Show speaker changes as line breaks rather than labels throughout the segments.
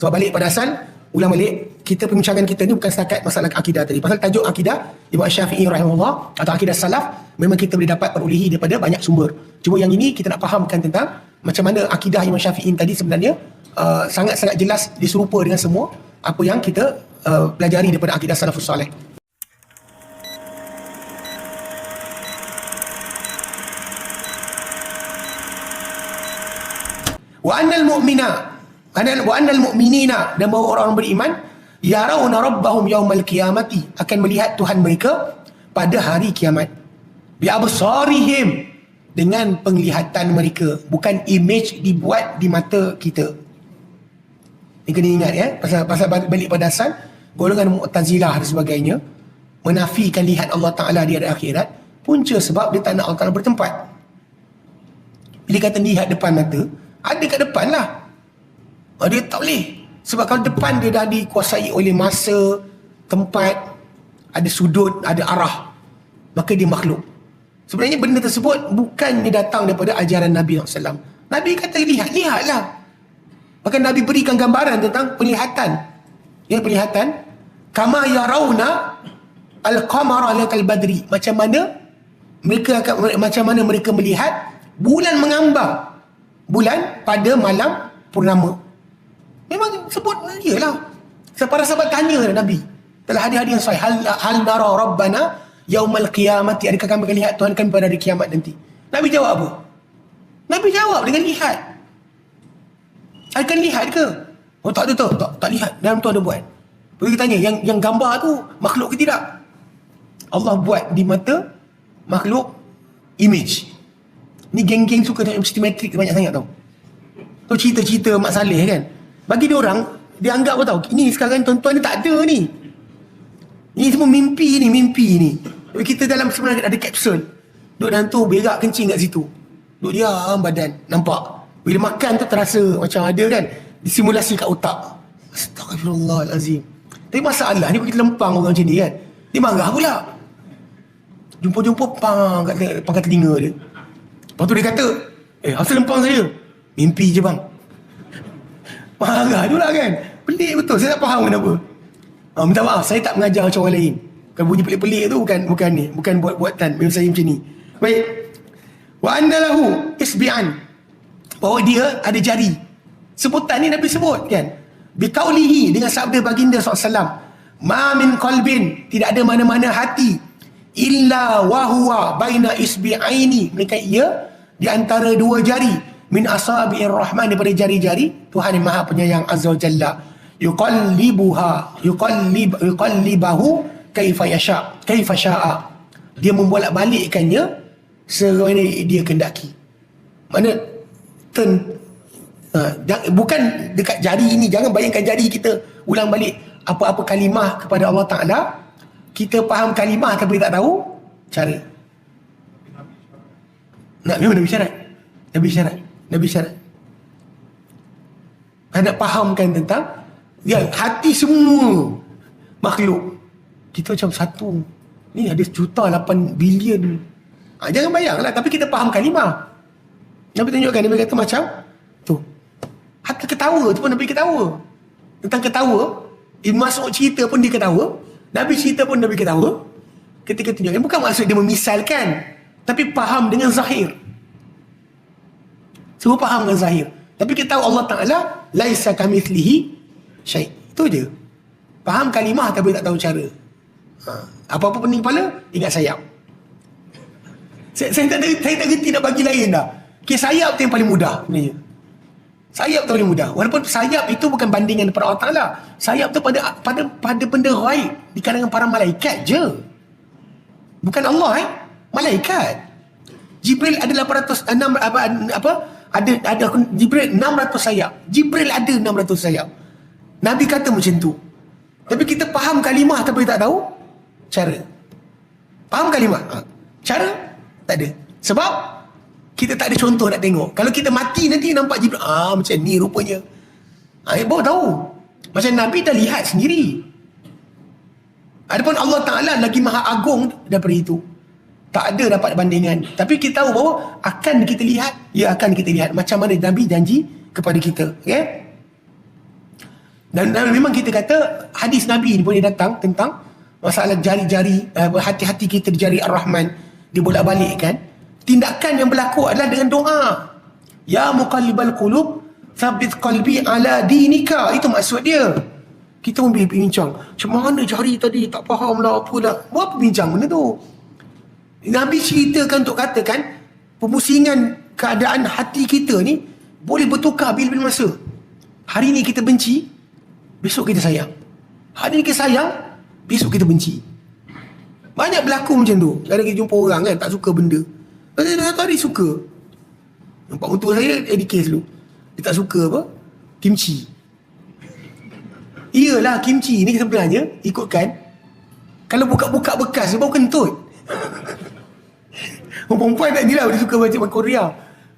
Sebab balik pada asal, ulang balik, kita perbincangan kita ni bukan setakat masalah akidah tadi. Pasal tajuk akidah, Imam Syafi'i rahimahullah atau akidah salaf, memang kita boleh dapat perolehi daripada banyak sumber. Cuma yang ini kita nak fahamkan tentang macam mana akidah Imam Syafi'i tadi sebenarnya uh, sangat-sangat jelas diserupa dengan semua apa yang kita uh, pelajari daripada akidah salafus salih. Wa annal mu'mina wa annal mu'minina dan bahawa orang-orang beriman yarawna rabbahum yaumal qiyamati akan melihat Tuhan mereka pada hari kiamat. Bi absarihim dengan penglihatan mereka bukan image dibuat di mata kita. Ini kena ingat ya pasal pasal balik pada asal golongan Mu'tazilah dan sebagainya menafikan lihat Allah Taala di akhirat punca sebab dia tak nak Allah Taala bertempat. Bila kata lihat depan mata, ada kat depan lah. Oh, dia tak boleh. Sebab kalau depan dia dah dikuasai oleh masa, tempat, ada sudut, ada arah. Maka dia makhluk. Sebenarnya benda tersebut bukan dia datang daripada ajaran Nabi SAW. Nabi kata lihat, lihatlah. Bahkan Nabi berikan gambaran tentang penglihatan. Ya, penglihatan. Kama yarawna al-qamara lakal badri. Macam mana mereka akan macam mana mereka melihat bulan mengambang bulan pada malam purnama. Memang sebut dia lah. Para sahabat tanya Nabi. Telah hadir-hadir yang sahih. Hal, hal nara rabbana yaumal qiyamati. Adakah kami akan lihat Tuhan kami pada hari kiamat nanti? Nabi jawab apa? Nabi jawab dengan lihat. Akan lihat ke? Oh tak ada tu. Tak, tak lihat. Dalam tu ada buat. Pergi tanya. Yang yang gambar tu makhluk ke tidak? Allah buat di mata makhluk image. Ni geng-geng suka tengok simetrik banyak sangat tau. Tu cerita-cerita Mak Saleh kan. Bagi dia orang, dia anggap apa tau. Ini sekarang tuan-tuan ni tak ada ni. Ini semua mimpi ni, mimpi ni. Kita dalam sebenarnya ada kapsul. Duduk dalam tu, berak kencing kat situ. Duduk diam badan, nampak. Bila makan tu terasa macam ada kan. Disimulasi kat otak. Astagfirullahalazim. Tapi masalah ni kita lempang orang macam ni kan. Dia marah pula. Jumpa-jumpa pang kat pangkat telinga dia. Lepas tu dia kata, eh asal lempang saya? Mimpi je bang. Marah tu lah kan. Pelik betul, saya tak faham kenapa. Ha, minta maaf, saya tak mengajar macam orang lain. Kalau bunyi pelik-pelik tu bukan bukan ni, bukan buat-buatan memang saya macam ni. Baik. Wa andalahu isbi'an. Bahawa dia ada jari. Sebutan ni Nabi sebut kan. Bikaulihi dengan sabda baginda SAW. Ma min qalbin. Tidak ada mana-mana hati. Illa wahuwa baina isbi'aini. Mereka ia di antara dua jari min asabi'ir rahman daripada jari-jari Tuhan yang Maha Penyayang Azza Jalla. Yuqallibuha yuqallib yuqallibahu kaifa yasha kaifa syaa. Dia membolak-balikkannya sebagaimana dia kendaki. Mana turn uh, bukan dekat jari ini jangan bayangkan jari kita ulang balik apa-apa kalimah kepada Allah Taala. Kita faham kalimah tapi tak tahu cara. Nak Nabi syarat. Nabi syarat. Nabi syarat. Nak fahamkan tentang ya, hati semua makhluk. Kita macam satu. Ni ada juta lapan bilion. Ha, jangan bayanglah. Tapi kita faham kalimah. Nabi tunjukkan. Nabi kata macam tu. Hatta ketawa tu pun Nabi ketawa. Tentang ketawa. Dia masuk cerita pun dia ketawa. Nabi cerita pun Nabi ketawa. Ketika tunjukkan. Bukan maksud dia memisalkan tapi faham dengan zahir. Semua faham dengan zahir. Tapi kita tahu Allah Ta'ala laisa kamithlihi syai. Itu je. Faham kalimah tapi tak tahu cara. Ha. Apa-apa pening kepala, ingat sayap. Saya, saya, tak, saya tak kerti nak bagi lain dah. Okay, sayap tu yang paling mudah. Sebenarnya. Sayap tu paling mudah. Walaupun sayap itu bukan bandingan daripada Allah Ta'ala. Sayap tu pada pada pada benda raib di kalangan para malaikat je. Bukan Allah eh malaikat. Jibril ada 800 6 apa apa ada ada Jibril 600 sayap. Jibril ada 600 sayap. Nabi kata macam tu. Tapi kita faham kalimah tapi tak tahu cara. Faham kalimah? Ha. Cara? Tak ada. Sebab kita tak ada contoh nak tengok. Kalau kita mati nanti nampak Jibril, ah macam ni rupanya. Ah, baru tahu. Macam Nabi dah lihat sendiri. Adapun Allah Ta'ala lagi maha agung daripada itu tak ada dapat bandingan tapi kita tahu bahawa akan kita lihat ya akan kita lihat macam mana Nabi janji kepada kita okay? Dan, dan memang kita kata hadis Nabi ni boleh datang tentang masalah jari-jari uh, hati-hati kita di jari Ar-Rahman dibolak-balik kan. Tindakan yang berlaku adalah dengan doa. Ya muqallibal qulub thabbit qalbi ala dinika. Itu maksud dia. Kita pun bincang. Macam mana jari tadi? Tak faham lah apa lah. Apa bincang benda tu? Nabi ceritakan untuk katakan pemusingan keadaan hati kita ni boleh bertukar bila-bila masa. Hari ni kita benci, besok kita sayang. Hari ni kita sayang, besok kita benci. Banyak berlaku macam tu. Kadang kita jumpa orang kan, tak suka benda. Tadi hari suka. Nampak untuk saya, Eddie case dulu. Dia tak suka apa? Kimchi. Iyalah kimchi ni sebenarnya ikutkan kalau buka-buka bekas dia baru kentut. Perempuan tak dia dia suka baca Korea.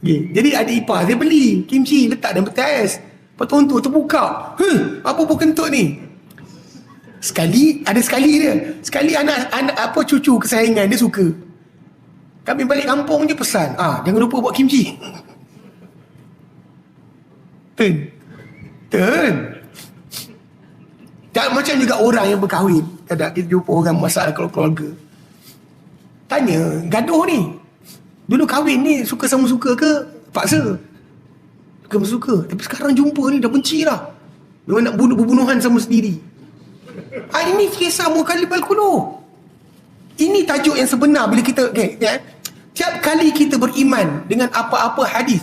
Okay. Jadi ada ipar dia beli kimchi letak dalam peti ais. Lepas tu untuk terbuka. Huh, apa pun kentut ni? Sekali, ada sekali dia. Sekali anak, anak apa cucu kesayangan dia suka. Kami balik kampung je pesan. Ah, jangan lupa buat kimchi. Turn. Turn. Tak macam juga orang yang berkahwin. Kadang kita jumpa orang masalah keluarga. Tanya, gaduh ni. Dulu kahwin ni suka sama suka ke paksa? Suka suka. Tapi sekarang jumpa ni dah benci lah. Memang nak bunuh pembunuhan sama sendiri. Ha, ini kisah mukali balkulu. Ini tajuk yang sebenar bila kita okay, ya, tiap kali kita beriman dengan apa-apa hadis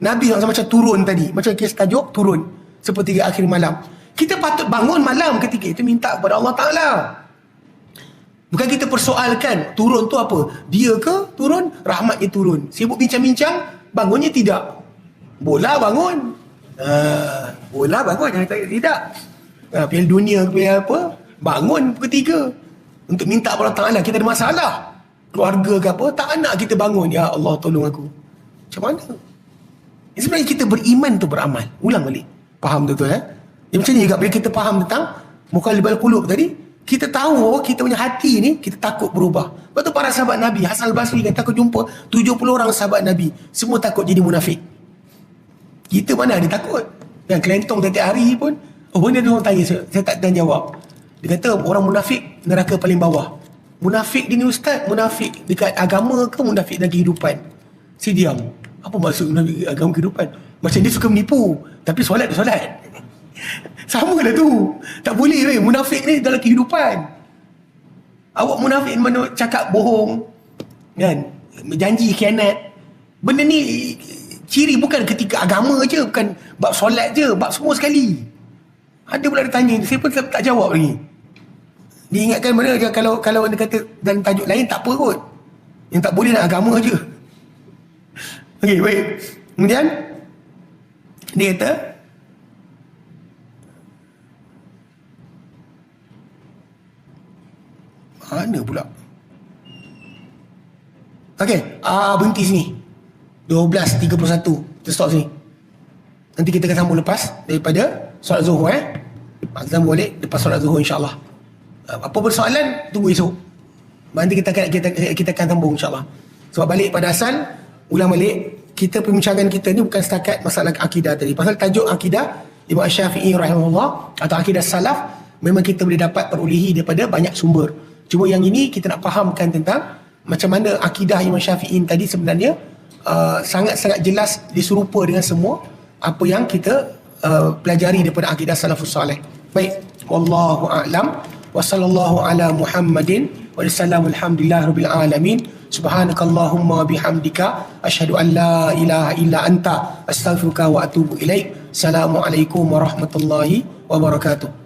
Nabi yang macam turun tadi, macam kisah tajuk turun seperti akhir malam. Kita patut bangun malam ketika itu minta kepada Allah Taala. Bukan kita persoalkan turun tu apa? Dia ke turun? Rahmatnya turun. Sibuk bincang-bincang, bangunnya tidak. Bola bangun. Uh, bola bangun, tidak. Uh, Piala dunia ke piala apa? Bangun ketiga. Untuk minta Allah Ta'ala, kita ada masalah. Keluarga ke apa, tak nak kita bangun. Ya Allah tolong aku. Macam mana? Ini sebenarnya kita beriman tu beramal. Ulang balik. Faham tu tu eh? Ya, macam ni juga bila kita faham tentang Mukhalibal Qulub tadi, kita tahu kita punya hati ni kita takut berubah. Lepas tu para sahabat Nabi, Hasan al-Basri kata aku jumpa 70 orang sahabat Nabi, semua takut jadi munafik. Kita mana ada takut? Yang kelentong tiap hari pun, oh benda tu orang tanya, saya, saya tak dan jawab. Dia kata orang munafik neraka paling bawah. Munafik dia ni ustaz, munafik dekat agama ke munafik dalam kehidupan? Si diam. Apa maksud munafik agama kehidupan? Macam dia suka menipu, tapi solat dia solat. Sama dah tu. Tak boleh weh. Munafik ni dalam kehidupan. Awak munafik mana cakap bohong. Kan? Janji khianat. Benda ni ciri bukan ketika agama je. Bukan bab solat je. Bab semua sekali. Ada pula dia tanya. Saya pun tak, jawab lagi. Dia ingatkan mana kalau kalau anda kata dan tajuk lain tak apa kot. Yang tak boleh nak agama je. Okey, baik. Kemudian dia kata Mana pula? Okey, ah berhenti sini. 12.31. Kita stop sini. Nanti kita akan sambung lepas daripada solat zuhur eh. Kita sambung balik lepas solat zuhur insyaAllah. Ah, apa persoalan, tunggu esok. Nanti kita akan, kita, kita akan sambung insyaAllah. Sebab balik pada asal, ulang balik, kita perbincangan kita ni bukan setakat masalah akidah tadi. Pasal tajuk akidah, Imam Syafi'i rahimahullah atau akidah salaf, memang kita boleh dapat perolehi daripada banyak sumber. Cuma yang ini kita nak fahamkan tentang macam mana akidah Imam Syafi'i tadi sebenarnya uh, sangat-sangat jelas diserupa dengan semua apa yang kita uh, pelajari daripada akidah salafus salih. Baik, wallahu a'lam wa sallallahu ala Muhammadin wa sallam alhamdulillah rabbil alamin. Subhanakallahumma bihamdika asyhadu an la ilaha illa anta astaghfiruka wa atubu ilaik. Assalamualaikum warahmatullahi wabarakatuh.